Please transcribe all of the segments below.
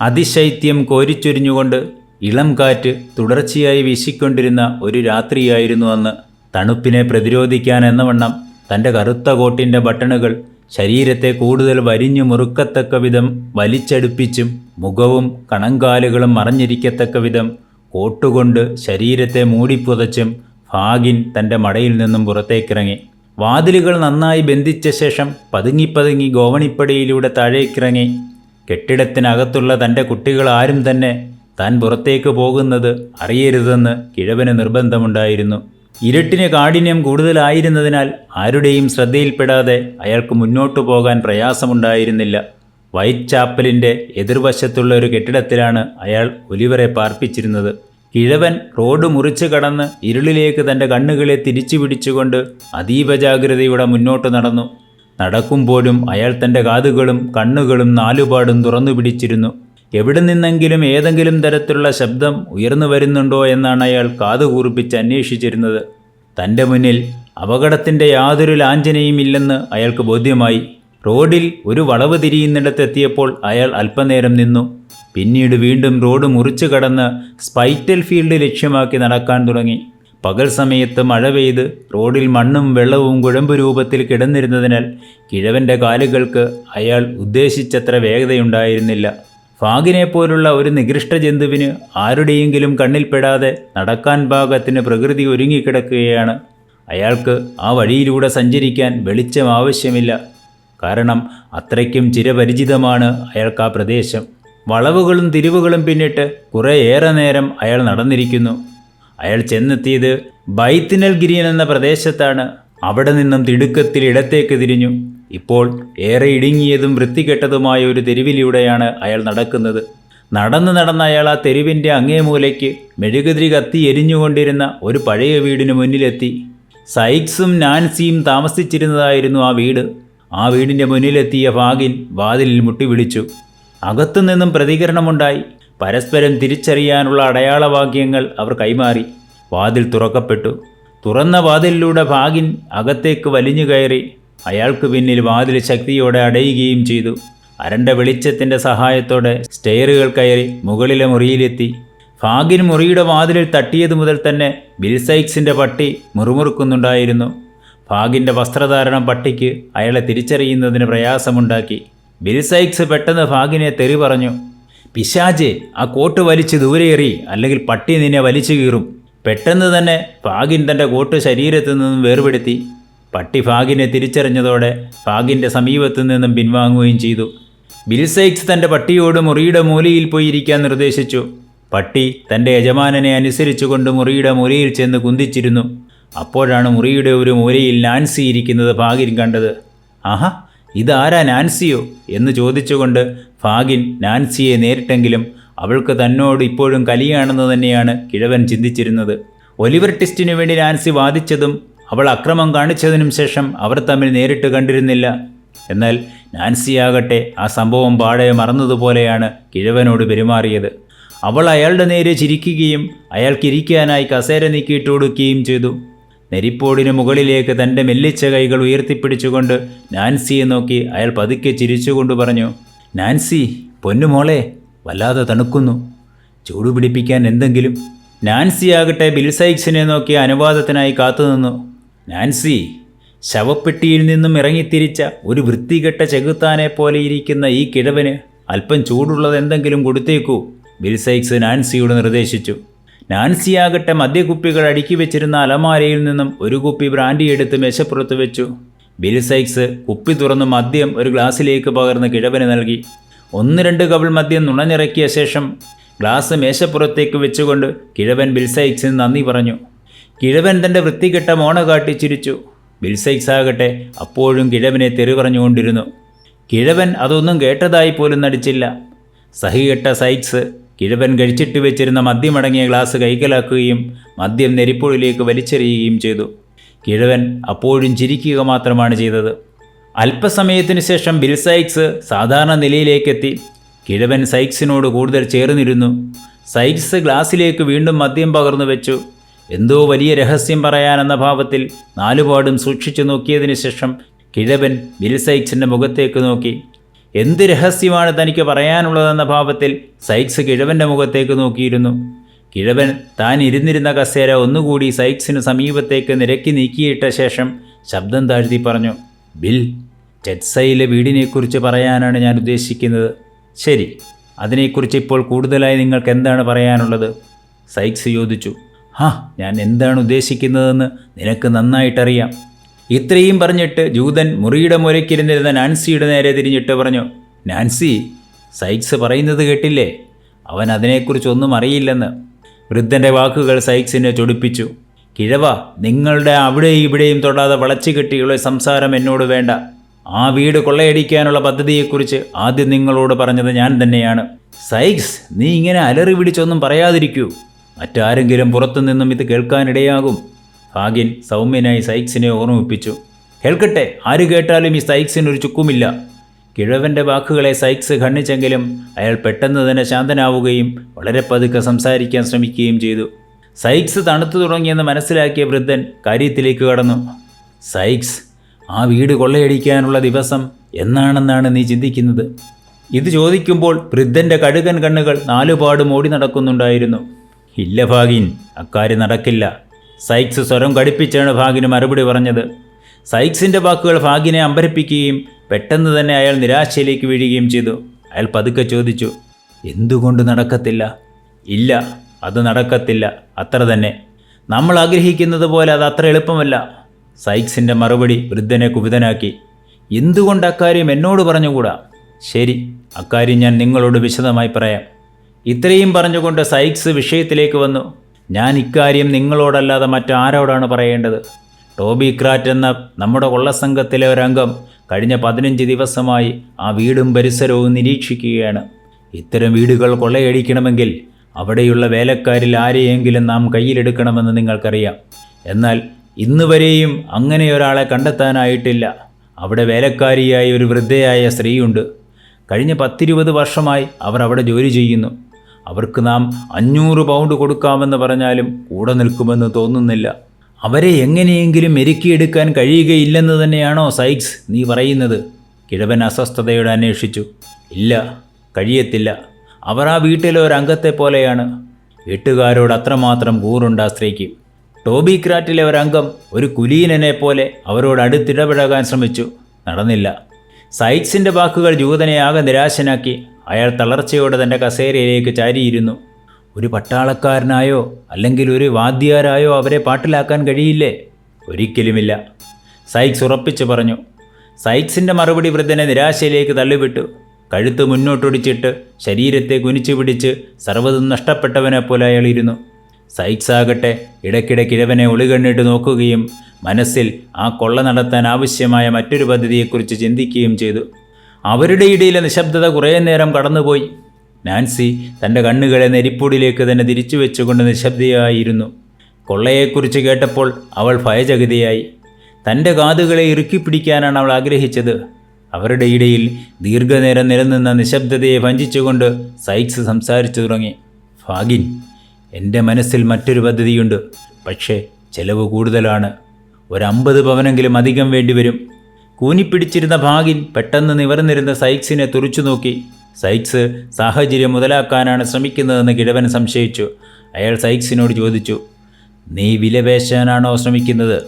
അതിശൈത്യം കോരിച്ചൊരിഞ്ഞുകൊണ്ട് ഇളം കാറ്റ് തുടർച്ചയായി വീശിക്കൊണ്ടിരുന്ന ഒരു രാത്രിയായിരുന്നു അന്ന്. തണുപ്പിനെ പ്രതിരോധിക്കാൻ എന്നവണ്ണം തന്റെ കറുത്ത കോട്ടിന്റെ ബട്ടണുകൾ ശരീരത്തെ കൂടുതൽ വരിഞ്ഞു മുറുക്കത്തക്ക വിധം വലിച്ചടുപ്പിച്ചും മുഖവും കണങ്കാലുകളും മറഞ്ഞിരിക്കത്തക്ക വിധം കോട്ടുകൊണ്ട് ശരീരത്തെ മൂടിപ്പുതച്ചും ഭാഗിൻ തന്റെ മടയിൽ നിന്നും പുറത്തേക്കിറങ്ങി. വാതിലുകൾ നന്നായി ബന്ധിച്ച ശേഷം പതുങ്ങിപ്പതുങ്ങി ഗോവണിപ്പടിയിലൂടെ താഴേക്കിറങ്ങി. കെട്ടിടത്തിനകത്തുള്ള തന്റെ കുട്ടികൾ ആരും തന്നെ താൻ പുറത്തേക്ക് പോകുന്നത് അറിയരുതെന്ന് കിഴവന് നിർബന്ധമുണ്ടായിരുന്നു. ഇരുട്ടിന് കാഠിന്യം കൂടുതലായിരുന്നതിനാൽ ആരുടെയും ശ്രദ്ധയിൽപ്പെടാതെ അയാൾക്ക് മുന്നോട്ടു പോകാൻ പ്രയാസമുണ്ടായിരുന്നില്ല. വൈറ്റ് ചാപ്പലിന്റെ എതിർവശത്തുള്ള ഒരു കെട്ടിടത്തിലാണ് അയാൾ ഒലിവറെ പാർപ്പിച്ചിരുന്നത്. കിഴവൻ റോഡ് മുറിച്ചു കടന്ന് ഇരുളിലേക്ക് തന്റെ കണ്ണുകളെ തിരിച്ചു പിടിച്ചുകൊണ്ട് അതീവ ജാഗ്രതയോടെ മുന്നോട്ട് നടന്നു. നടക്കുമ്പോഴും അയാൾ തന്റെ കാതുകളും കണ്ണുകളും നാലുപാടും തുറന്നു പിടിച്ചിരുന്നു. എവിടെ നിന്നെങ്കിലും ഏതെങ്കിലും തരത്തിലുള്ള ശബ്ദം ഉയർന്നു വരുന്നുണ്ടോ എന്നാണ് അയാൾ കാതുകൂർപ്പിച്ച് അന്വേഷിച്ചിരുന്നത്. തന്റെ മുന്നിൽ അപകടത്തിന്റെ യാതൊരു ലാഞ്ചനയും ഇല്ലെന്ന് അയാൾക്ക് ബോധ്യമായി. റോഡിൽ ഒരു വളവ് തിരിയുന്നിടത്തെത്തിയപ്പോൾ അയാൾ അല്പനേരം നിന്നു. പിന്നീട് വീണ്ടും റോഡ് മുറിച്ചു കടന്ന് സ്പൈറ്റൽ ഫീൽഡ് ലക്ഷ്യമാക്കി നടക്കാൻ തുടങ്ങി. പകൽ സമയത്ത് മഴ പെയ്ത് റോഡിൽ മണ്ണും വെള്ളവും കുഴമ്പ് രൂപത്തിൽ കിടന്നിരുന്നതിനാൽ കിഴവന്റെ കാലുകൾക്ക് അയാൾ ഉദ്ദേശിച്ചത്ര വേഗതയുണ്ടായിരുന്നില്ല. ഫാഗിനെ പോലുള്ള ഒരു നികൃഷ്ട ജന്തുവിന് ആരുടെയെങ്കിലും കണ്ണിൽപ്പെടാതെ നടക്കാൻ പാകത്തിന് പ്രകൃതി ഒരുങ്ങിക്കിടക്കുകയാണ്. അയാൾക്ക് ആ വഴിയിലൂടെ സഞ്ചരിക്കാൻ വെളിച്ചം ആവശ്യമില്ല. കാരണം അത്രയ്ക്കും ചിരപരിചിതമാണ് അയാൾക്ക് ആ പ്രദേശം. വളവുകളും തിരിവുകളും പിന്നിട്ട് കുറേയേറെ നേരം അയാൾ നടന്നിരിക്കുന്നു. അയാൾ ചെന്നെത്തിയത് ബൈത്തിനൽ ഗിരിയൻ എന്ന പ്രദേശത്താണ്. അവിടെ നിന്നും തിടുക്കത്തിൽ ഇടത്തേക്ക് തിരിഞ്ഞു. ഇപ്പോൾ ഏറെ ഇടുങ്ങിയതും വൃത്തികെട്ടതുമായ ഒരു തെരുവിലൂടെയാണ് അയാൾ നടക്കുന്നത്. നടന്ന് നടന്ന അയാൾ ആ തെരുവിന്റെ അങ്ങേ മൂലയ്ക്ക് മെഴുകുതിരി കത്തി എരിഞ്ഞുകൊണ്ടിരുന്ന ഒരു പഴയ വീടിന് മുന്നിലെത്തി. സൈക്സും നാൻസിയും താമസിച്ചിരുന്നതായിരുന്നു ആ വീട്. ആ വീടിന്റെ മുന്നിലെത്തിയ ഭാഗിൻ വാതിലിൽ മുട്ടി വിളിച്ചു അകത്തുനിന്നും പ്രതികരണമുണ്ടായി. പരസ്പരം തിരിച്ചറിയാനുള്ള അടയാളവാക്യങ്ങൾ അവർ കൈമാറി. വാതിൽ തുറക്കപ്പെട്ടു. തുറന്ന വാതിലിലൂടെ ഭാഗിൻ അകത്തേക്ക് വലിഞ്ഞു കയറി അയാൾക്ക് പിന്നിൽ വാതിൽ ശക്തിയോടെ അടയുകയും ചെയ്തു. അരണ്ട വെളിച്ചത്തിന്റെ സഹായത്തോടെ സ്റ്റെയറുകൾ കയറി മുകളിലെ മുറിയിലെത്തി. ഭാഗിൻ മുറിയുടെ വാതിലിൽ തട്ടിയതു മുതൽ തന്നെ ബിൽസൈക്സിന്റെ പട്ടി മുറുമുറുക്കുന്നുണ്ടായിരുന്നു. ഭാഗിന്റെ വസ്ത്രധാരണം പട്ടിക്ക് അയാളെ തിരിച്ചറിയുന്നതിന് പ്രയാസമുണ്ടാക്കി. ബിൽസൈക്സ് പെട്ടെന്ന് ഭാഗിനെ തെറി പറഞ്ഞു. പിശാജെ ആ കോട്ട് വലിച്ച് ദൂരെ അല്ലെങ്കിൽ പട്ടി നിന്നെ വലിച്ചു കീറും. പെട്ടെന്ന് തന്നെ ഫാഗിൻ തന്റെ കോട്ട് ശരീരത്തിൽ നിന്നും വേർപെടുത്തി. പട്ടി ഫാഗിനെ തിരിച്ചറിഞ്ഞതോടെ ഫാഗിന്റെ സമീപത്തു നിന്നും പിൻവാങ്ങുകയും ചെയ്തു. ബിൽസൈക്സ് തന്റെ പട്ടിയോട് മുറിയുടെ മൂലയിൽ പോയിരിക്കാൻ നിർദ്ദേശിച്ചു. പട്ടി തന്റെ യജമാനനെ അനുസരിച്ചുകൊണ്ട് മുറിയുടെ മൂലയിൽ ചെന്ന് കുന്തിച്ചിരുന്നു. അപ്പോഴാണ് മുറിയുടെ ഒരു മൂലയിൽ നാൻസി ഇരിക്കുന്നത് ഭാഗിൻ കണ്ടത്. ആഹാ ഇതാരാ നാൻസിയോ? എന്ന് ചോദിച്ചുകൊണ്ട് ഫാഗിൻ നാൻസിയെ നേരിട്ടെങ്കിലും അവൾക്ക് തന്നോട് ഇപ്പോഴും കലിയാണെന്ന് തന്നെയാണ് കിഴവൻ ചിന്തിച്ചിരുന്നത്. ഒലിവർ ടിസ്റ്റിനു വേണ്ടി നാൻസി വാദിച്ചതും അവൾ അക്രമം കാണിച്ചതിനും ശേഷം അവർ തമ്മിൽ നേരിട്ട് കണ്ടിരുന്നില്ല. എന്നാൽ നാൻസിയാകട്ടെ ആ സംഭവം പാടെ മറന്നതുപോലെയാണ് കിഴവനോട് പെരുമാറിയത്. അവൾ അയാളുടെ നേരെ ചിരിക്കുകയും അയാൾക്കിരിക്കാനായി കസേര നീക്കിയിട്ട് കൊടുക്കുകയും ചെയ്തു. നെരിപ്പോടിന് മുകളിലേക്ക് തന്റെ മെല്ലിച്ച കൈകൾ ഉയർത്തിപ്പിടിച്ചുകൊണ്ട് നാൻസിയെ നോക്കി അയാൾ പതുക്കെ ചിരിച്ചുകൊണ്ട് പറഞ്ഞു നാൻസി പൊന്നുമോളെ വല്ലാതെ തണുക്കുന്നു. ചൂടുപിടിപ്പിക്കാൻ എന്തെങ്കിലും? നാൻസി ആകട്ടെ ബിൽസൈക്സിനെ നോക്കി അനുവാദത്തിനായി കാത്തുനിന്നു. നാൻസി ശവപ്പെട്ടിയിൽ നിന്നും ഇറങ്ങിത്തിരിച്ച ഒരു വൃത്തികെട്ട ചെകുത്താനെ പോലെ ഇരിക്കുന്ന ഈ കിഴവന് അല്പം ചൂടുള്ളത് എന്തെങ്കിലും കൊടുത്തേക്കൂ ബിൽസൈക്സ് നാൻസിയോട് നിർദ്ദേശിച്ചു. നാൻസിയാകട്ടെ മദ്യക്കുപ്പികൾ അടുക്കി വെച്ചിരുന്ന അലമാരയിൽ നിന്നും ഒരു കുപ്പി ബ്രാൻഡി എടുത്ത് മേശപ്പുറത്ത് വെച്ചു. ബിൽസൈക്സ് കുപ്പി തുറന്ന് മദ്യം ഒരു ഗ്ലാസ്സിലേക്ക് പകർന്ന് കിഴവന് നൽകി. ഒന്ന് രണ്ട് കവിൾ മദ്യം നുണഞ്ഞിറക്കിയ ശേഷം ഗ്ലാസ് മേശപ്പുറത്തേക്ക് വെച്ചുകൊണ്ട് കിഴവൻ ബിൽസൈക്സിന് നന്ദി പറഞ്ഞു. കിഴവൻ തന്റെ വൃത്തികെട്ട മോണ കാട്ടി ചിരിച്ചു. ബിൽസൈക്സ് ആകട്ടെ അപ്പോഴും കിഴവനെ തെറി പറഞ്ഞുകൊണ്ടിരുന്നു കിഴവൻ അതൊന്നും കേട്ടതായി പോലും നടിച്ചില്ല. സഹികെട്ട സൈക്സ് കിഴവൻ കഴിച്ചിട്ട് വെച്ചിരുന്ന മദ്യമടങ്ങിയ ഗ്ലാസ് കൈക്കലാക്കുകയും മദ്യം നെരിപ്പൊഴിലേക്ക് വലിച്ചെറിയുകയും ചെയ്തു. കിഴവൻ അപ്പോഴും ചിരിക്കുക മാത്രമാണ് ചെയ്തത്. അല്പസമയത്തിനു ശേഷം ബിൽ സൈക്സ് സാധാരണ നിലയിലേക്കെത്തി. കിഴവൻ സൈക്സിനോട് കൂടുതൽ ചേർന്നിരുന്നു. സൈക്സ് ഗ്ലാസ്സിലേക്ക് വീണ്ടും മദ്യം പകർന്നു വെച്ചു. എന്തോ വലിയ രഹസ്യം പറയാനെന്ന ഭാവത്തിൽ നാലുപാടും സൂക്ഷിച്ചു നോക്കിയതിനു ശേഷം കിഴവൻ ബിൽ സൈക്സിന്റെ മുഖത്തേക്ക് നോക്കി. എന്ത് രഹസ്യമാണ് തനിക്ക് പറയാനുള്ളതെന്ന ഭാവത്തിൽ സൈക്സ് കിഴവന്റെ മുഖത്തേക്ക് നോക്കിയിരുന്നു. കിഴവൻ താൻ ഇരുന്നിരുന്ന കസേര ഒന്നുകൂടി സൈക്സിന് സമീപത്തേക്ക് നിരക്കി നീക്കിയിട്ട ശേഷം ശബ്ദം താഴ്ത്തി പറഞ്ഞു ബിൽ ടെറ്റ്സയിലെ വീടിനെക്കുറിച്ച് പറയാനാണ് ഞാൻ ഉദ്ദേശിക്കുന്നത്. ശരി അതിനെക്കുറിച്ച് ഇപ്പോൾ കൂടുതലായി നിങ്ങൾക്ക് എന്താണ് പറയാനുള്ളത്? സൈക്സ് ചോദിച്ചു ഹാ ഞാൻ എന്താണ് ഉദ്ദേശിക്കുന്നതെന്ന് നിനക്ക് നന്നായിട്ടറിയാം. ഇത്രയും പറഞ്ഞിട്ട് ജൂതൻ മുറിയുടെ മുരയ്ക്കിരുന്നിരുന്ന നാൻസിയുടെ നേരെ തിരിഞ്ഞിട്ട് പറഞ്ഞു നാൻസി സൈക്സ് പറയുന്നത് കേട്ടില്ലേ? അവൻ അതിനെക്കുറിച്ചൊന്നും അറിയില്ലെന്ന്. വൃദ്ധന്റെ വാക്കുകൾ സൈക്സിനെ ചൊടിപ്പിച്ചു. കിഴവ നിങ്ങളുടെ അവിടെയും ഇവിടെയും തൊടാതെ വളച്ചു കെട്ടിയുള്ള സംസാരം എന്നോട് വേണ്ട. ആ വീട് കൊള്ളയടിക്കാനുള്ള പദ്ധതിയെക്കുറിച്ച് ആദ്യം നിങ്ങളോട് പറഞ്ഞത് ഞാൻ തന്നെയാണ്. സൈക്സ് നീ ഇങ്ങനെ അലറി പിടിച്ചൊന്നും പറയാതിരിക്കൂ. മറ്റാരെങ്കിലും പുറത്തുനിന്നും ഇത് കേൾക്കാനിടയാകും. ഭാഗ്യൻ സൗമ്യനായി സൈക്സിനെ ഓർമ്മിപ്പിച്ചു. കേൾക്കട്ടെ ആര് കേട്ടാലും ഈ സൈക്സിന് ഒരു ചുക്കുമില്ല. കിഴവന്റെ വാക്കുകളെ സൈക്സ് ഖണ്ഡിച്ചെങ്കിലും അയാൾ പെട്ടെന്ന് തന്നെ ശാന്തനാവുകയും വളരെ പതുക്കെ സംസാരിക്കാൻ ശ്രമിക്കുകയും ചെയ്തു. സൈക്സ് തണുത്തു തുടങ്ങിയെന്ന് മനസ്സിലാക്കിയ വൃദ്ധൻ കാര്യത്തിലേക്ക് കടന്നു. സൈക്സ് ആ വീട് കൊള്ളയടിക്കാനുള്ള ദിവസം എന്നാണെന്നാണ് നീ ചിന്തിക്കുന്നത്? ഇത് ചോദിക്കുമ്പോൾ വൃദ്ധന്റെ കഴുകൻ കണ്ണുകൾ നാലുപാടും ഓടി നടക്കുന്നുണ്ടായിരുന്നു. ഇല്ല ഭാഗിൻ അക്കാര്യം നടക്കില്ല. സൈക്സ് സ്വരം കടുപ്പിച്ചാണ് ഭാഗിന് മറുപടി പറഞ്ഞത്. സൈക്സിന്റെ വാക്കുകൾ ഫാഗിനെ അമ്പരപ്പിക്കുകയും പെട്ടെന്ന് തന്നെ അയാൾ നിരാശയിലേക്ക് വീഴുകയും ചെയ്തു. അയാൾ പതുക്കെ ചോദിച്ചു എന്തുകൊണ്ട് നടക്കത്തില്ല? ഇല്ല അത് നടക്കത്തില്ല. അത്ര തന്നെ. നമ്മൾ ആഗ്രഹിക്കുന്നത് പോലെ അത് അത്ര എളുപ്പമല്ല. സൈക്സിന്റെ മറുപടി വൃദ്ധനെ കുപിതനാക്കി എന്തുകൊണ്ട് അക്കാര്യം എന്നോട് പറഞ്ഞുകൂടാ? ശരി അക്കാര്യം ഞാൻ നിങ്ങളോട് വിശദമായി പറയാം. ഇത്രയും പറഞ്ഞുകൊണ്ട് സൈക്സ് വിഷയത്തിലേക്ക് വന്നു. ഞാൻ ഇക്കാര്യം നിങ്ങളോടല്ലാതെ മറ്റാരോടാണ് പറയേണ്ടത്? ടോബി ക്രാറ്റ് എന്ന നമ്മുടെ കൊള്ളസംഘത്തിലെ ഒരംഗം കഴിഞ്ഞ പതിനഞ്ച് ദിവസമായി ആ വീടും പരിസരവും നിരീക്ഷിക്കുകയാണ്. ഇത്തരം വീടുകൾ കൊള്ളയടിക്കണമെങ്കിൽ അവിടെയുള്ള വേലക്കാരിൽ ആരെയെങ്കിലും നാം കയ്യിലെടുക്കണമെന്ന് നിങ്ങൾക്കറിയാം. എന്നാൽ ഇന്നുവരെയും അങ്ങനെ ഒരാളെ കണ്ടെത്താനായിട്ടില്ല. അവിടെ വേലക്കാരിയായ ഒരു വൃദ്ധയായ സ്ത്രീയുണ്ട്. കഴിഞ്ഞ പത്തിരുപത് വർഷമായി അവർ അവിടെ ജോലി ചെയ്യുന്നു. അവർക്ക് നാം അഞ്ഞൂറ് പൗണ്ട് കൊടുക്കാമെന്ന് പറഞ്ഞാലും കൂടെ നിൽക്കുമെന്ന് തോന്നുന്നില്ല. അവരെ എങ്ങനെയെങ്കിലും മെരുക്കിയെടുക്കാൻ കഴിയുകയില്ലെന്ന് തന്നെയാണോ സൈക്സ് നീ പറയുന്നത്? കിഴവൻ അസ്വസ്ഥതയോടെ അന്വേഷിച്ചു. ഇല്ല കഴിയത്തില്ല. അവർ ആ വീട്ടിലെ ഒരു അംഗത്തെ പോലെയാണ്. വീട്ടുകാരോട് അത്രമാത്രം കൂറുണ്ട് ആ സ്ത്രീക്ക്. ടോബി ക്രാറ്റിലെ ഒരംഗം ഒരു കുലീനനെ പോലെ അവരോട് അടുത്തിടപഴകാൻ ശ്രമിച്ചു. നടന്നില്ല. സൈക്സിന്റെ വാക്കുകൾ ജൂതനെ ആകെ നിരാശനാക്കി. അയാൾ തളർച്ചയോടെ തന്റെ കസേരയിലേക്ക് ചാരിയിരുന്നു. ഒരു പട്ടാളക്കാരനായോ അല്ലെങ്കിൽ ഒരു വാദ്യാരായോ അവരെ പാട്ടിലാക്കാൻ കഴിയില്ലേ? ഒരിക്കലുമില്ല. സൈക്സ് ഉറപ്പിച്ചു പറഞ്ഞു. സൈക്സിന്റെ മറുപടി വൃദ്ധനെ നിരാശയിലേക്ക് തള്ളിവിട്ടു. കഴുത്ത് മുന്നോട്ടൊടിച്ചിട്ട് ശരീരത്തെ കുനിച്ചു പിടിച്ച് സർവതും നഷ്ടപ്പെട്ടവനെ പോലെ അയാൾ ഇരുന്നു സൈക്സ് ആകട്ടെ ഇടയ്ക്കിടെ കിഴവനെ ഒളികണ്ണിട്ട് നോക്കുകയും മനസ്സിൽ ആ കൊള്ള നടത്താൻ ആവശ്യമായ മറ്റൊരു പദ്ധതിയെക്കുറിച്ച് ചിന്തിക്കുകയും ചെയ്തു. അവരുടെ ഇടയിലെ നിശബ്ദത കുറേ നേരം കടന്നുപോയി. നാൻസി തന്റെ കണ്ണുകളെ നെരിപ്പൂടിലേക്ക് തന്നെ തിരിച്ചു വെച്ചുകൊണ്ട് നിശബ്ദയായിരുന്നു. കൊള്ളയെക്കുറിച്ച് കേട്ടപ്പോൾ അവൾ ഭയചകിതയായി. തന്റെ കാതുകളെ ഇറുക്കി പിടിക്കാനാണ് അവൾ ആഗ്രഹിച്ചത്. അവരുടെ ഇടയിൽ ദീർഘനേരം നിലനിന്ന നിശബ്ദതയെ വഞ്ചിച്ചുകൊണ്ട് സൈക്സ് സംസാരിച്ചു തുടങ്ങി. ഫാഗിൻ എന്റെ മനസ്സിൽ മറ്റൊരു പദ്ധതിയുണ്ട്. പക്ഷേ ചെലവ് കൂടുതലാണ്. ഒരു അമ്പത് പവനെങ്കിലും അധികം വേണ്ടിവരും. കൂനിപ്പിടിച്ചിരുന്ന ഭാഗിൻ പെട്ടെന്ന് നിവർന്നിരുന്ന സൈക്സിനെ തുറച്ചു നോക്കി. സൈക്സ് സാഹചര്യം മുതലാക്കാനാണ് ശ്രമിക്കുന്നതെന്ന് കിഴവൻ സംശയിച്ചു. അയാൾ സൈക്സിനോട് ചോദിച്ചു നീ വിലപേശാനാണോ ശ്രമിക്കുന്നത്?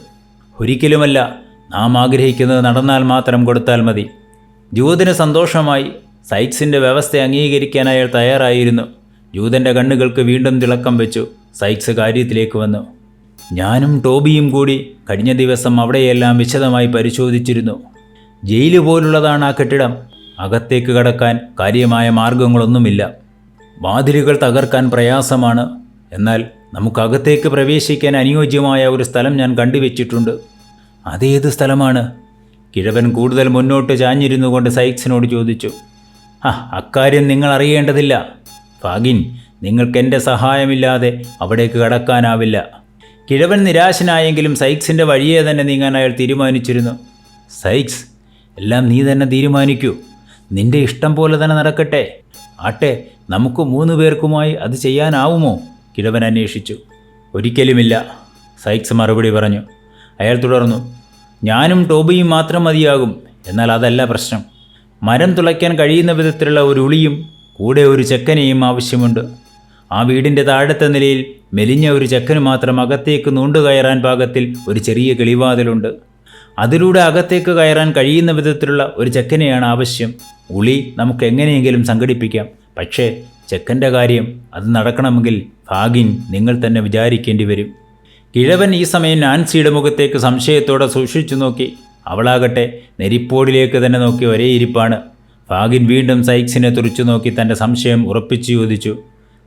ഒരിക്കലുമല്ല. നാം ആഗ്രഹിക്കുന്നത് നടന്നാൽ മാത്രം കൊടുത്താൽ മതി. ജൂതന് സന്തോഷമായി സൈക്സിന്റെ വ്യവസ്ഥ അംഗീകരിക്കാൻ അയാൾ തയ്യാറായിരുന്നു. ജൂതന്റെ കണ്ണുകൾക്ക് വീണ്ടും തിളക്കം വെച്ചു. സൈക്സ് കാര്യത്തിലേക്ക് വന്നു. ഞാനും ടോബിയും കൂടി കഴിഞ്ഞ ദിവസം അവിടെയെല്ലാം വിശദമായി പരിശോധിച്ചിരുന്നു. ജയിൽ പോലുള്ളതാണ് ആ കെട്ടിടം. അകത്തേക്ക് കടക്കാൻ കാര്യമായ മാർഗങ്ങളൊന്നുമില്ല. വാതിലുകൾ തകർക്കാൻ പ്രയാസമാണ്. എന്നാൽ നമുക്കകത്തേക്ക് പ്രവേശിക്കാൻ അനുയോജ്യമായ ഒരു സ്ഥലം ഞാൻ കണ്ടുവച്ചിട്ടുണ്ട്. അതേത് സ്ഥലമാണ്? കിഴവൻ കൂടുതൽ മുന്നോട്ട് ചാഞ്ഞിരുന്നു കൊണ്ട് സൈക്സിനോട് ചോദിച്ചു. ആ അക്കാര്യം നിങ്ങൾ അറിയേണ്ടതില്ല. ഫാഗിൻ നിങ്ങൾക്ക് എന്റെ സഹായമില്ലാതെ അവിടേക്ക് കടക്കാനാവില്ല. കിഴവൻ നിരാശനായെങ്കിലും സൈക്സിന്റെ വഴിയെ തന്നെ നീങ്ങാൻ അയാൾ തീരുമാനിച്ചിരുന്നു. സൈക്സ് എല്ലാം നീ തന്നെ തീരുമാനിക്കൂ. നിന്റെ ഇഷ്ടം പോലെ തന്നെ നടക്കട്ടെ. ആട്ടെ നമുക്ക് മൂന്ന് പേർക്കുമായി അത് ചെയ്യാനാവുമോ? കിഴവൻ അന്വേഷിച്ചു. ഒരിക്കലുമില്ല സൈക്സ് മറുപടി പറഞ്ഞു. അയാൾ തുടർന്നു ഞാനും ടോബിയും മാത്രം മതിയാകും. എന്നാൽ അതല്ല പ്രശ്നം. മരം തുളയ്ക്കാൻ കഴിയുന്ന വിധത്തിലുള്ള ഒരു ഉളിയും കൂടെ ഒരു ചെക്കനെയും ആവശ്യമുണ്ട്. ആ വീടിന്റെ താഴത്തെ നിലയിൽ മെലിഞ്ഞ ഒരു ചെക്കന് മാത്രം അകത്തേക്ക് നൂണ്ടുകയറാൻ പാകത്തിൽ ഒരു ചെറിയ കിളിവാതിലുണ്ട്. അതിലൂടെ അകത്തേക്ക് കയറാൻ കഴിയുന്ന വിധത്തിലുള്ള ഒരു ചെക്കനെയാണ് ആവശ്യം. ഉളി നമുക്ക് എങ്ങനെയെങ്കിലും സംഘടിപ്പിക്കാം. പക്ഷേ ചെക്കന്റെ കാര്യം അത് നടക്കണമെങ്കിൽ ഭാഗിൻ നിങ്ങൾ തന്നെ വിചാരിക്കേണ്ടി വരും. കിഴവൻ ഈ സമയം നാൻസിയുടെ മുഖത്തേക്ക് സംശയത്തോടെ സൂക്ഷിച്ചു നോക്കി. അവളാകട്ടെ നെരിപ്പോടിലേക്ക് തന്നെ നോക്കി ഒരേ ഇരിപ്പാണ് ഭാഗിൻ വീണ്ടും സൈക്സിനെ തുറച്ചു നോക്കി തന്റെ സംശയം ഉറപ്പിച്ചു ചോദിച്ചു.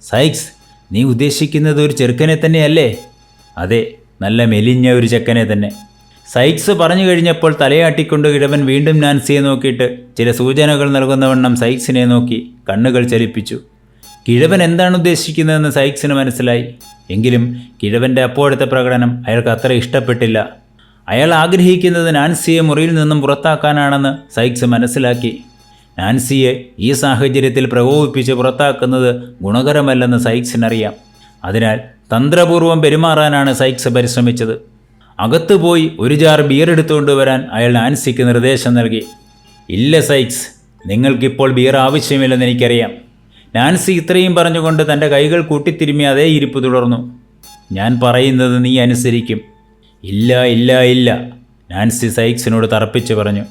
സൈക്സ് നീ ഉദ്ദേശിക്കുന്നത് ഒരു ചെറുക്കനെ തന്നെയല്ലേ? അതെ നല്ല മെലിഞ്ഞ ഒരു ചെക്കനെ തന്നെ. സൈക്സ് പറഞ്ഞു കഴിഞ്ഞപ്പോൾ തലയാട്ടിക്കൊണ്ട് കിഴവൻ വീണ്ടും നാൻസിയെ നോക്കിയിട്ട് ചില സൂചനകൾ നൽകുന്നവണ്ണം സൈക്സിനെ നോക്കി കണ്ണുകൾ ചലിപ്പിച്ചു. കിഴവൻ എന്താണ് ഉദ്ദേശിക്കുന്നതെന്ന് സൈക്സിന് മനസ്സിലായി. എങ്കിലും കിഴവന്റെ അപ്പോഴത്തെ പ്രകടനം അയാൾക്ക് അത്ര ഇഷ്ടപ്പെട്ടില്ല. അയാൾ ആഗ്രഹിക്കുന്നത് നാൻസിയെ മുറിയിൽ നിന്നും പുറത്താക്കാനാണെന്ന് സൈക്സ് മനസ്സിലാക്കി. നാൻസിയെ ഈ സാഹചര്യത്തിൽ പ്രകോപിപ്പിച്ച് പുറത്താക്കുന്നത് ഗുണകരമല്ലെന്ന് സൈക്സിനറിയാം അതിനാൽ തന്ത്രപൂർവം പെരുമാറാനാണ് സൈക്സ് പരിശ്രമിച്ചത്. അകത്തു പോയി ഒരു ജാർ ബിയർ എടുത്തുകൊണ്ട് വരാൻ അയാൾ നാൻസിക്ക് നിർദ്ദേശം നൽകി. ഇല്ല സൈക്സ് നിങ്ങൾക്കിപ്പോൾ ബിയർ ആവശ്യമില്ലെന്ന് എനിക്കറിയാം. നാൻസി ഇത്രയും പറഞ്ഞുകൊണ്ട് തന്റെ കൈകൾ കൂട്ടിത്തിരുമ്മി അതേ ഇരിപ്പ് തുടർന്നു. ഞാൻ പറയുന്നത് നീ അനുസരിക്കും. ഇല്ല ഇല്ല ഇല്ല നാൻസി സൈക്സിനോട് തറപ്പിച്ച് പറഞ്ഞു.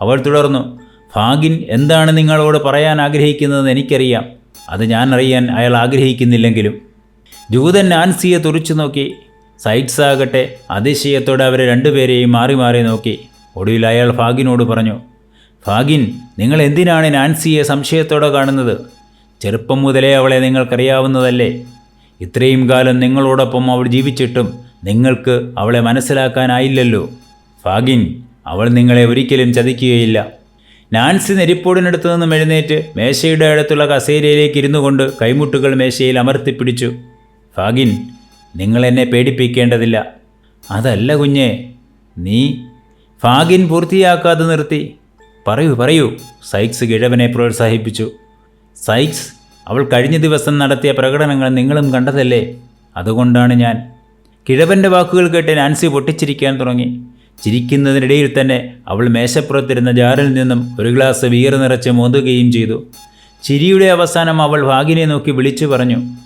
അവൾ തുടർന്നു. ഭാഗിൻ എന്താണ് നിങ്ങളോട് പറയാൻ ആഗ്രഹിക്കുന്നതെന്ന് എനിക്കറിയാം. അത് ഞാൻ അറിയാൻ അയാൾ ആഗ്രഹിക്കുന്നില്ലെങ്കിലും. ജൂതൻ നാൻസിയെ തുറിച്ചു നോക്കി. സൈറ്റ്സ് ആകട്ടെ അതിശയത്തോടെ അവരെ രണ്ടുപേരെയും മാറി മാറി നോക്കി. ഒടുവിൽ അയാൾ ഫാഗിനോട് പറഞ്ഞു ഫാഗിൻ നിങ്ങൾ എന്തിനാണ് നാൻസിയെ സംശയത്തോടെ കാണുന്നത്? ചെറുപ്പം മുതലേ അവളെ നിങ്ങൾക്കറിയാവുന്നതല്ലേ? ഇത്രയും കാലം നിങ്ങളോടൊപ്പം അവൾ ജീവിച്ചിട്ടും നിങ്ങൾക്ക് അവളെ മനസ്സിലാക്കാനായില്ലല്ലോ. ഫാഗിൻ അവൾ നിങ്ങളെ ഒരിക്കലും ചതിക്കുകയില്ല. നാൻസി നെരിപ്പോടിനടുത്തു നിന്നും എഴുന്നേറ്റ് മേശയുടെ അടുത്തുള്ള കസേരയിലേക്ക് ഇരുന്നു കൊണ്ട് കൈമുട്ടുകൾ മേശയിൽ അമർത്തിപ്പിടിച്ചു. ഫാഗിൻ നിങ്ങൾ എന്നെ പേടിപ്പിക്കേണ്ടതില്ല. അതല്ല കുഞ്ഞേ നീ ഫാഗിൻ പൂർത്തിയാക്കാതെ നിർത്തി. പറയൂ പറയൂ സൈക്സ് കിഴവനെ പ്രോത്സാഹിപ്പിച്ചു. സൈക്സ് അവൾ കഴിഞ്ഞ ദിവസം നടത്തിയ പ്രകടനങ്ങൾ നിങ്ങളും കണ്ടതല്ലേ? അതുകൊണ്ടാണ് ഞാൻ. കിഴവന്റെ വാക്കുകൾ കേട്ട് നാൻസി പൊട്ടിച്ചിരിക്കാൻ തുടങ്ങി. ചിരിക്കുന്നതിനിടയിൽ തന്നെ അവൾ മേശപ്പുറത്തിരുന്ന ജാറിൽ നിന്നും ഒരു ഗ്ലാസ് വീർ നിറച്ച് മോതുകയും ചെയ്തു. ചിരിയുടെ അവസാനം അവൾ ഭാഗിനെ നോക്കി വിളിച്ചു പറഞ്ഞു.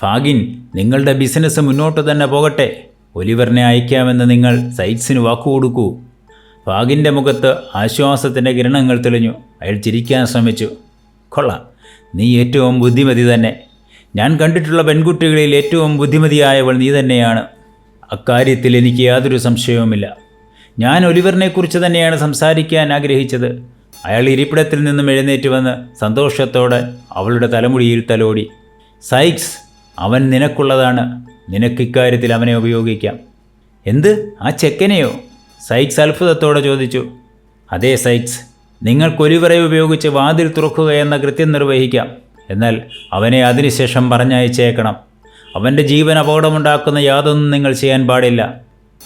ഫാഗിൻ നിങ്ങളുടെ ബിസിനസ് മുന്നോട്ട് തന്നെ പോകട്ടെ. ഒലിവറിനെ അയക്കാമെന്ന് നിങ്ങൾ സൈറ്റ്സിന് വാക്കുകൊടുക്കൂ. ഫാഗിന്റെ മുഖത്ത് ആശ്വാസത്തിന്റെ കിരണങ്ങൾ തെളിഞ്ഞു. അയാൾ ചിരിക്കാൻ ശ്രമിച്ചു. കൊള്ളാം. നീ ഏറ്റവും ബുദ്ധിമതി തന്നെ. ഞാൻ കണ്ടിട്ടുള്ള പെൺകുട്ടികളിൽ ഏറ്റവും ബുദ്ധിമതിയായവൾ നീ തന്നെയാണ്. അക്കാര്യത്തിൽ എനിക്ക് യാതൊരു സംശയവുമില്ല. ഞാൻ ഒലിവറിനെക്കുറിച്ച് തന്നെയാണ് സംസാരിക്കാൻ ആഗ്രഹിച്ചത്. അയാൾ ഇരിപ്പിടത്തിൽ നിന്നും എഴുന്നേറ്റ് വന്ന് സന്തോഷത്തോടെ അവളുടെ തലമുടിയിൽ തലോടി. സൈക്സ് അവൻ നിനക്കുള്ളതാണ്. നിനക്കിക്കാര്യത്തിൽ അവനെ ഉപയോഗിക്കാം. എന്ത്? ആ ചെക്കനെയോ? സൈക്സ് അത്ഭുതത്തോടെ ചോദിച്ചു. അതേ സൈക്സ് നിങ്ങൾക്കൊരുവരെ ഉപയോഗിച്ച് വാതിൽ തുറക്കുക എന്ന കൃത്യം നിർവഹിക്കാം. എന്നാൽ അവനെ അതിനുശേഷം പറഞ്ഞയച്ചേക്കണം. അവന്റെ ജീവൻ അപകടമുണ്ടാക്കുന്ന യാതൊന്നും നിങ്ങൾ ചെയ്യാൻ പാടില്ല.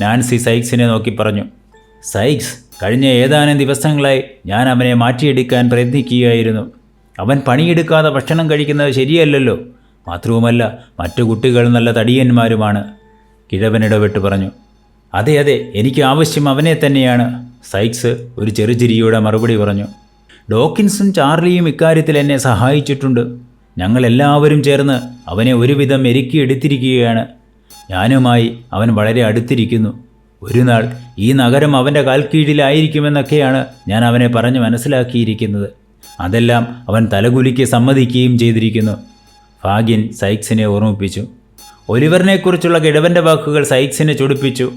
നാൻസി സൈക്സിനെ നോക്കി പറഞ്ഞു. സൈക്സ് കഴിഞ്ഞ ഏതാനും ദിവസങ്ങളായി ഞാൻ അവനെ മാറ്റിയെടുക്കാൻ പ്രയത്നിക്കുകയായിരുന്നു. അവൻ പണിയെടുക്കാതെ ഭക്ഷണം കഴിക്കുന്നത് ശരിയല്ലല്ലോ. മാത്രവുമല്ല മറ്റു കുട്ടികൾ നല്ല തടിയന്മാരുമാണ്. കിഴവൻ ഇടപെട്ട് പറഞ്ഞു അതെ അതെ എനിക്ക് ആവശ്യം അവനെ തന്നെയാണ്. സൈക്സ് ഒരു ചെറുചിരിയോടെ മറുപടി പറഞ്ഞു ഡോക്കിൻസും ചാർലിയും ഇക്കാര്യത്തിൽ എന്നെ സഹായിച്ചിട്ടുണ്ട്. ഞങ്ങളെല്ലാവരും ചേർന്ന് അവനെ ഒരുവിധം മെരുക്കിയെടുത്തിരിക്കുകയാണ് ഞാനുമായി അവൻ വളരെ അടുത്തിരിക്കുന്നു. ഒരു നാൾ ഈ നഗരം അവന്റെ കാൽക്കീഴിലായിരിക്കുമെന്നൊക്കെയാണ് ഞാൻ അവനെ പറഞ്ഞ് മനസ്സിലാക്കിയിരിക്കുന്നത്. അതെല്ലാം അവൻ തലകുലിക്ക് സമ്മതിക്കുകയും ചെയ്തിരിക്കുന്നു. ഭാഗ്യൻ സൈക്സിനെ ഓർമ്മിപ്പിച്ചു. ഒലിവറിനെക്കുറിച്ചുള്ള കിഴവന്റെ വാക്കുകൾ സൈക്സിനെ ചൊടിപ്പിച്ചു.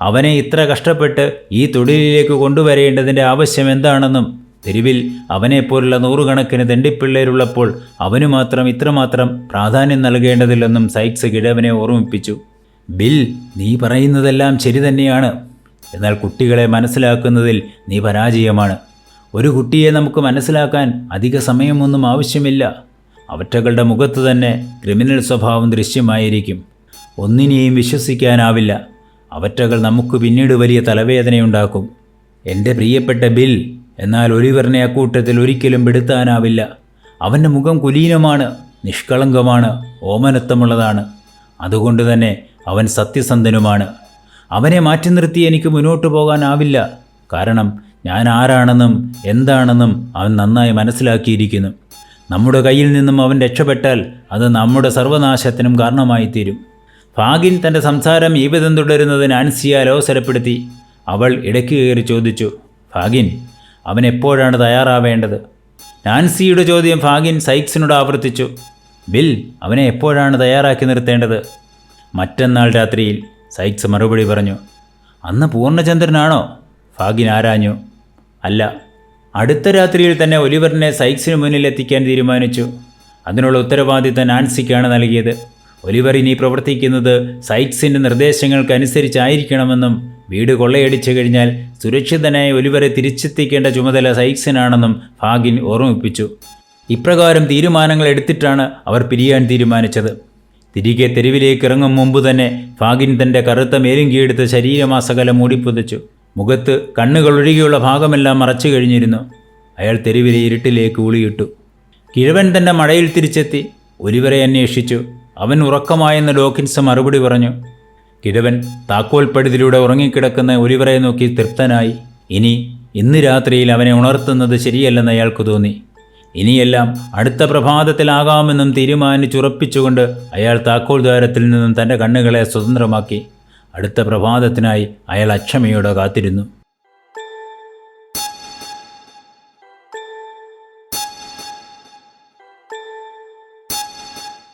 അവനെ ഇത്ര കഷ്ടപ്പെട്ട് ഈ തൊഴിലിലേക്ക് കൊണ്ടുവരേണ്ടതിന്റെ ആവശ്യം എന്താണെന്നും തെരുവിൽ അവനെപ്പോലുള്ള നൂറുകണക്കിന് തെണ്ടിപ്പിള്ളേരുള്ളപ്പോൾ അവനു മാത്രം ഇത്രമാത്രം പ്രാധാന്യം നൽകേണ്ടതില്ലെന്നും സൈക്സ് കിഴവനെ ഓർമ്മിപ്പിച്ചു. ബിൽ നീ പറയുന്നതെല്ലാം ശരി തന്നെയാണ്. എന്നാൽ കുട്ടികളെ മനസ്സിലാക്കുന്നതിൽ നീ പരാജയമാണ്. ഒരു കുട്ടിയെ നമുക്ക് മനസ്സിലാക്കാൻ അധിക സമയമൊന്നും ആവശ്യമില്ല. അവറ്റകളുടെ മുഖത്ത് തന്നെ ക്രിമിനൽ സ്വഭാവം ദൃശ്യമായിരിക്കും. ഒന്നിനെയും വിശ്വസിക്കാനാവില്ല. അവറ്റകൾ നമുക്ക് പിന്നീട് വലിയ തലവേദനയുണ്ടാക്കും. എന്റെ പ്രിയപ്പെട്ട ബിൽ എന്നാൽ ഒലിവറിനെ അക്കൂട്ടത്തിൽ ഒരിക്കലും പെടുത്താനാവില്ല. അവന്റെ മുഖം കുലീനമാണ് നിഷ്കളങ്കമാണ് ഓമനത്വമുള്ളതാണ്. അതുകൊണ്ട് തന്നെ അവൻ സത്യസന്ധനുമാണ്. അവനെ മാറ്റി നിർത്തി എനിക്ക് മുന്നോട്ട് പോകാനാവില്ല. കാരണം ഞാൻ ആരാണെന്നും എന്താണെന്നും അവൻ നന്നായി മനസ്സിലാക്കിയിരിക്കുന്നു. നമ്മുടെ കയ്യിൽ നിന്നും അവൻ രക്ഷപ്പെട്ടാൽ അത് നമ്മുടെ സർവനാശത്തിനും കാരണമായി തീരും ഫാഗിൻ തന്റെ സംസാരം ഈ വിധം തുടരുന്നത് നാൻസിയെ അലോസരപ്പെടുത്തി. അവൾ ഇടയ്ക്ക് കയറി ചോദിച്ചു ഫാഗിൻ അവൻ എപ്പോഴാണ് തയ്യാറാവേണ്ടത്? നാൻസിയുടെ ചോദ്യം ഫാഗിൻ സൈക്സിനോട് ആവർത്തിച്ചു ബിൽ അവനെ എപ്പോഴാണ് തയ്യാറാക്കി നിർത്തേണ്ടത്? മറ്റന്നാൾ രാത്രിയിൽ സൈക്സ് മറുപടി പറഞ്ഞു അന്ന് പൂർണചന്ദ്രനാണോ? ഫാഗിൻ ആരാഞ്ഞു അല്ല അടുത്ത രാത്രിയിൽ തന്നെ ഒലിവറിനെ സൈക്സിന് മുന്നിൽ എത്തിക്കാൻ തീരുമാനിച്ചു. അതിനുള്ള ഉത്തരവാദിത്തം നാൻസിക്കാണ് നൽകിയത്. ഒലിവർ ഇനി പ്രവർത്തിക്കുന്നത് സൈക്സിന്റെ നിർദ്ദേശങ്ങൾക്കനുസരിച്ചായിരിക്കണമെന്നും വീട് കൊള്ളയടിച്ചു കഴിഞ്ഞാൽ സുരക്ഷിതനായ ഒലിവരെ തിരിച്ചെത്തിക്കേണ്ട ചുമതല സൈക്സിനാണെന്നും ഫാഗിൻ ഓർമ്മിപ്പിച്ചു. ഇപ്രകാരം തീരുമാനങ്ങൾ എടുത്തിട്ടാണ് അവർ പിരിയാൻ തീരുമാനിച്ചത്. തിരികെ തെരുവിലേക്ക് ഇറങ്ങും മുമ്പ് തന്നെ ഫാഗിൻ തന്റെ കറുത്ത മേലും കീഴെടുത്ത് ശരീരമാസകലം മൂടിപ്പുതച്ചു. മുഖത്ത് കണ്ണുകളൊഴുകിയുള്ള ഭാഗമെല്ലാം മറച്ചു കഴിഞ്ഞിരുന്നു. അയാൾ തെരുവിലെ ഇരുട്ടിലേക്ക് ഊളിയിട്ടു. കിഴവൻ തന്റെ മഴയിൽ തിരിച്ചെത്തി. ഒരുവരെ അന്വേഷിച്ചു. അവൻ ഉറക്കമായെന്ന് ഡോക്കിൻസ് മറുപടി പറഞ്ഞു. കിഴവൻ താക്കോൽ പഴുതിലൂടെ ഉറങ്ങിക്കിടക്കുന്ന ഒരുവരെ നോക്കി തൃപ്തനായി. ഇനി ഇന്ന് രാത്രിയിൽ അവനെ ഉണർത്തുന്നത് ശരിയല്ലെന്ന് അയാൾക്ക് തോന്നി. ഇനിയെല്ലാം അടുത്ത പ്രഭാതത്തിലാകാമെന്നും തീരുമാനിച്ചുറപ്പിച്ചുകൊണ്ട് അയാൾ താക്കോൽ ദ്വാരത്തിൽ നിന്നും തന്റെ കണ്ണുകളെ സ്വതന്ത്രമാക്കി. അടുത്ത പ്രഭാതത്തിനായി അയാൾ അക്ഷമയോടെ കാത്തിരുന്നു.